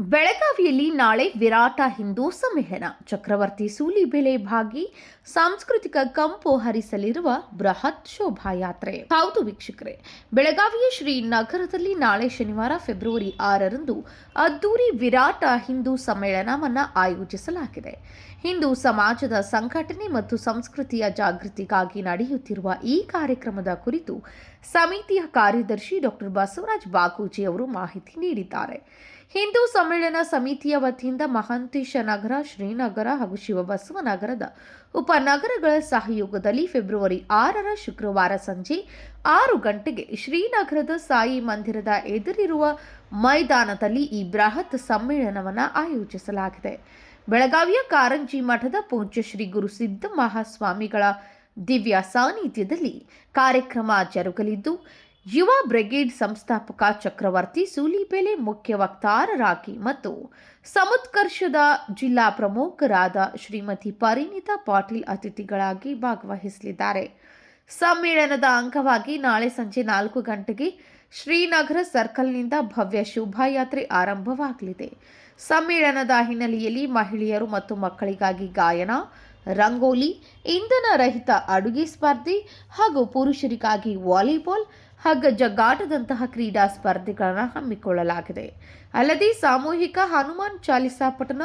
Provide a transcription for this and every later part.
ಬೆಳಗಾವಿಯಲ್ಲಿ ನಾಳೆ ವಿರಾಟ ಹಿಂದೂ ಸಮ್ಮೇಳನ. ಚಕ್ರವರ್ತಿ ಸೂಲಿಬೆಲೆ ಭಾಗಿ ಸಾಂಸ್ಕೃತಿಕ ಕಂಪು ಹರಿಸಲಿರುವ ಬೃಹತ್ ಶೋಭಾಯಾತ್ರೆ. ಹೌದು ವೀಕ್ಷಕರೇ, ಬೆಳಗಾವಿಯ ಶ್ರೀ ನಗರದಲ್ಲಿ ನಾಳೆ ಶನಿವಾರ ಫೆಬ್ರವರಿ ಆರರಂದು ಅದ್ದೂರಿ ವಿರಾಟ ಹಿಂದೂ ಸಮ್ಮೇಳನವನ್ನು ಆಯೋಜಿಸಲಾಗಿದೆ. ಹಿಂದೂ ಸಮಾಜದ ಸಂಘಟನೆ ಮತ್ತು ಸಂಸ್ಕೃತಿಯ ಜಾಗೃತಿಗಾಗಿ ನಡೆಯುತ್ತಿರುವ ಈ ಕಾರ್ಯಕ್ರಮದ ಕುರಿತು ಸಮಿತಿಯ ಕಾರ್ಯದರ್ಶಿ ಡಾಕ್ಟರ್ ಬಸವರಾಜ್ ಬಾಗೂಜಿ ಅವರು ಮಾಹಿತಿ ನೀಡಿದ್ದಾರೆ. ಹಿಂದೂ ಸಮ್ಮೇಳನ ಸಮಿತಿಯ ವತಿಯಿಂದ ಮಹಾಂತೇಶ ನಗರ, ಶ್ರೀನಗರ ಹಾಗೂ ಶಿವಬಸವನಗರದ ಉಪನಗರಗಳ ಸಹಯೋಗದಲ್ಲಿ ಫೆಬ್ರವರಿ ಆರರ ಶುಕ್ರವಾರ ಸಂಜೆ ಆರು ಗಂಟೆಗೆ ಶ್ರೀನಗರದ ಸಾಯಿ ಮಂದಿರದ ಎದುರಿರುವ ಮೈದಾನದಲ್ಲಿ ಈ ಬೃಹತ್ ಸಮ್ಮೇಳನವನ್ನು ಆಯೋಜಿಸಲಾಗಿದೆ. ಬೆಳಗಾವಿಯ ಕಾರಂಜಿ ಮಠದ ಪೂಜ್ಯ ಶ್ರೀ ಗುರು ಸಿದ್ಧ ಮಹಾಸ್ವಾಮಿಗಳ ದಿವ್ಯ ಸಾನ್ನಿಧ್ಯದಲ್ಲಿ ಕಾರ್ಯಕ್ರಮ ಜರುಗಲಿದ್ದು ಯುವ ಬ್ರಿಗೇಡ್ ಸಂಸ್ಥಾಪಕ ಚಕ್ರವರ್ತಿ ಸೂಲಿಬೆಲೆ ಮುಖ್ಯ ವಕ್ತಾರರಾಗಿ ಮತ್ತು ಸಮುತ್ಕರ್ಷದ ಜಿಲ್ಲಾ ಪ್ರಮುಖರಾದ ಶ್ರೀಮತಿ ಪರಿಣಿತಾ ಪಾಟೀಲ್ ಅತಿಥಿಗಳಾಗಿ ಭಾಗವಹಿಸಲಿದ್ದಾರೆ. ಸಮ್ಮೇಳನದ ಅಂಗವಾಗಿ ನಾಳೆ ಸಂಜೆ ನಾಲ್ಕು ಗಂಟೆಗೆ ಶ್ರೀನಗರ ಸರ್ಕಲ್ನಿಂದ ಭವ್ಯ ಶೋಭಾಯಾತ್ರೆ ಆರಂಭವಾಗಲಿದೆ. ಸಮ್ಮೇಳನದ ಹಿನ್ನೆಲೆಯಲ್ಲಿ ಮಹಿಳೆಯರು ಮತ್ತು ಮಕ್ಕಳಿಗಾಗಿ ಗಾಯನ, ರಂಗೋಲಿ ಇಂಧನ ರಹಿತ ಅಡುಗೆ ಸ್ಪರ್ಧೆ ಹಾಗೂ ಪುರುಷರಿಗಾಗಿ ವಾಲಿಬಾಲ್ ಹಾಗೂ ಜಗ್ಗಾಟದಂತಹ ಕ್ರೀಡಾ ಸ್ಪರ್ಧೆಗಳನ್ನು ಹಮ್ಮಿಕೊಳ್ಳಲಾಗಿದೆ. ಅಲ್ಲದೆ ಸಾಮೂಹಿಕ ಹನುಮಾನ್ ಚಾಲಿಸಾ ಪಠಣ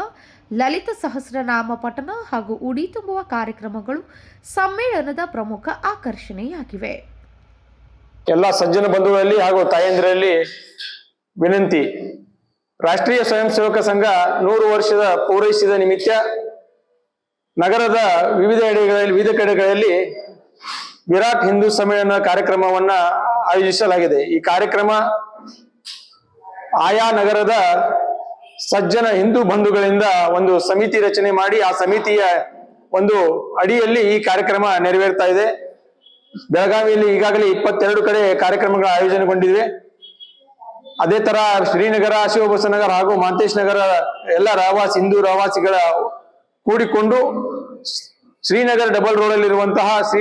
ಲಲಿತ ಸಹಸ್ರನಾಮ ಪಠಣ ಹಾಗೂ ಉಡಿ ತುಂಬುವ ಕಾರ್ಯಕ್ರಮಗಳು ಸಮ್ಮೇಳನದ ಪ್ರಮುಖ ಆಕರ್ಷಣೆಯಾಗಿವೆ. ಎಲ್ಲ ಸಜ್ಜನ ಬಂಧುಗಳಲ್ಲಿ ಹಾಗೂ ತಾಯಂದಿರಲ್ಲಿ ವಿನಂತಿ. ರಾಷ್ಟ್ರೀಯ ಸ್ವಯಂ ಸೇವಕ ಸಂಘ ನೂರು ವರ್ಷದ ಪೂರೈಸಿದ ನಿಮಿತ್ತ ನಗರದ ವಿವಿಧ ಎಡೆಗಳಲ್ಲಿ, ವಿವಿಧ ಕಡೆಗಳಲ್ಲಿ ವಿರಾಟ್ ಹಿಂದೂ ಸಮ್ಮೇಳನ ಕಾರ್ಯಕ್ರಮವನ್ನ ಆಯೋಜಿಸಲಾಗಿದೆ. ಈ ಕಾರ್ಯಕ್ರಮ ಆಯಾ ನಗರದ ಸಜ್ಜನ ಹಿಂದೂ ಬಂಧುಗಳಿಂದ ಒಂದು ಸಮಿತಿ ರಚನೆ ಮಾಡಿ, ಆ ಸಮಿತಿಯ ಒಂದು ಅಡಿಯಲ್ಲಿ ಈ ಕಾರ್ಯಕ್ರಮ ನೆರವೇರ್ತಾ ಇದೆ. ಬೆಳಗಾವಿಯಲ್ಲಿ ಈಗಾಗಲೇ ಇಪ್ಪತ್ತೆರಡು ಕಡೆ ಕಾರ್ಯಕ್ರಮಗಳ ಆಯೋಜನೆಗೊಂಡಿವೆ ಅದೇ ತರ ಶ್ರೀನಗರ ಶಿವಬಸನಗರ ಹಾಗೂ ಮಾಂತೇಶ್ ನಗರ ಎಲ್ಲ ರಹವಾಸಿ ಹಿಂದೂ ರಹವಾಸಿಗಳ ಕೂಡಿಕೊಂಡು ಶ್ರೀನಗರ ಡಬಲ್ ರೋಡ್ ಅಲ್ಲಿರುವಂತಹ ಶ್ರೀ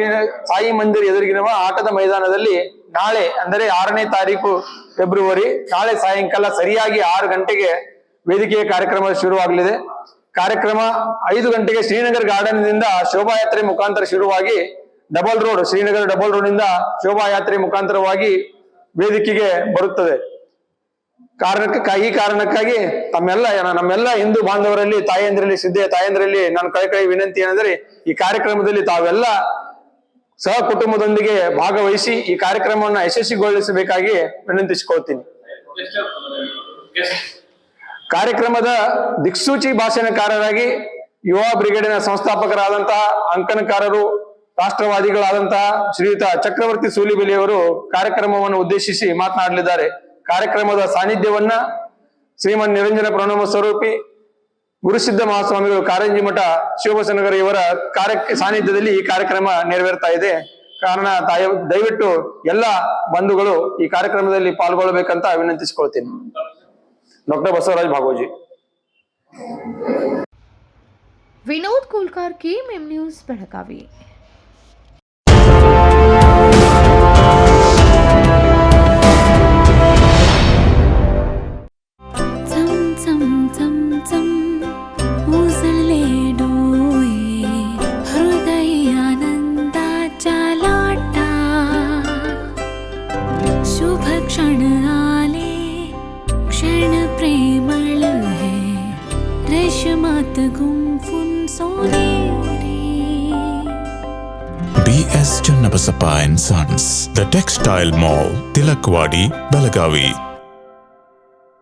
ಸಾಯಿ ಮಂದಿರ್ ಎದುರಿಗಿರುವ ಆಟದ ಮೈದಾನದಲ್ಲಿ ನಾಳೆ, ಅಂದರೆ ಆರನೇ ತಾರೀಕು ಫೆಬ್ರವರಿ, ನಾಳೆ ಸಾಯಂಕಾಲ ಸರಿಯಾಗಿ ಆರು ಗಂಟೆಗೆ ವೇದಿಕೆಯ ಕಾರ್ಯಕ್ರಮ ಶುರುವಾಗಲಿದೆ. ಕಾರ್ಯಕ್ರಮ ಐದು ಗಂಟೆಗೆ ಶ್ರೀನಗರ್ ಗಾರ್ಡನ್ನಿಂದ ಶೋಭಾಯಾತ್ರೆ ಮುಖಾಂತರ ಶುರುವಾಗಿ ಡಬಲ್ ರೋಡ್, ಶ್ರೀನಗರ ಡಬಲ್ ರೋಡ್ನಿಂದ ಶೋಭಾಯಾತ್ರೆ ಮುಖಾಂತರವಾಗಿ ವೇದಿಕೆಗೆ ಬರುತ್ತದೆ. ಕಾರಣಕ್ಕೆ ಈ ಕಾರಣಕ್ಕಾಗಿ ತಮ್ಮೆಲ್ಲ ನಮ್ಮೆಲ್ಲ ಹಿಂದೂ ಬಾಂಧವರಲ್ಲಿ, ತಾಯಂದ್ರಲ್ಲಿ, ಸಿದ್ಧೆ ತಾಯಂದ್ರಲ್ಲಿ ನಾನು ಕೈ ಕೈ ವಿನಂತಿ ಏನಂದ್ರೆ ಈ ಕಾರ್ಯಕ್ರಮದಲ್ಲಿ ತಾವೆಲ್ಲ ಸಹ ಕುಟುಂಬದೊಂದಿಗೆ ಭಾಗವಹಿಸಿ ಈ ಕಾರ್ಯಕ್ರಮವನ್ನು ಯಶಸ್ವಿಗೊಳಿಸಬೇಕಾಗಿ ವಿನಂತಿಸಿಕೊಳ್ತೀನಿ. ಕಾರ್ಯಕ್ರಮದ ದಿಕ್ಸೂಚಿ ಭಾಷಣಕಾರರಾಗಿ ಯುವ ಬ್ರಿಗೇಡಿನ ಸಂಸ್ಥಾಪಕರಾದಂತಹ ಅಂಕಣಕಾರರು, ರಾಷ್ಟ್ರವಾದಿಗಳಾದಂತಹ ಶ್ರೀಯುತ ಚಕ್ರವರ್ತಿ ಸೂಲಿಬೆಲಿಯವರು ಕಾರ್ಯಕ್ರಮವನ್ನು ಉದ್ದೇಶಿಸಿ ಮಾತನಾಡಲಿದ್ದಾರೆ. ಕಾರ್ಯಕ್ರಮದ ಸಾನ್ನಿಧ್ಯವನ್ನ ಶ್ರೀಮನ್ ನಿರಂಜನ ಪ್ರಣಾಮ ಸ್ವರೂಪಿ ಗುರುಸಿದ್ಧ ಮಹಾಸ್ವಾಮಿಗಳು ಕಾರಂಜಿ ಮಠ ಶಿವಬಸನಗರ ಇವರ ಕಾರ್ಯ ಸಾನ್ನಿಧ್ಯದಲ್ಲಿ ಈ ಕಾರ್ಯಕ್ರಮ ನೆರವೇರ್ತಾ ಇದೆ. ಕಾರಣ ತಾಯ ದಯವಿಟ್ಟು ಎಲ್ಲ ಬಂಧುಗಳು ಈ ಕಾರ್ಯಕ್ರಮದಲ್ಲಿ ಪಾಲ್ಗೊಳ್ಳಬೇಕಂತ ವಿನಂತಿಸಿಕೊಳ್ತೀನಿ. Doctor Basavaraj Bhagoji. Vinod Kolkar KMM news, Belagavi. Channabasappa and Sons, The Textile Mall, Tilakwadi, Belagavi.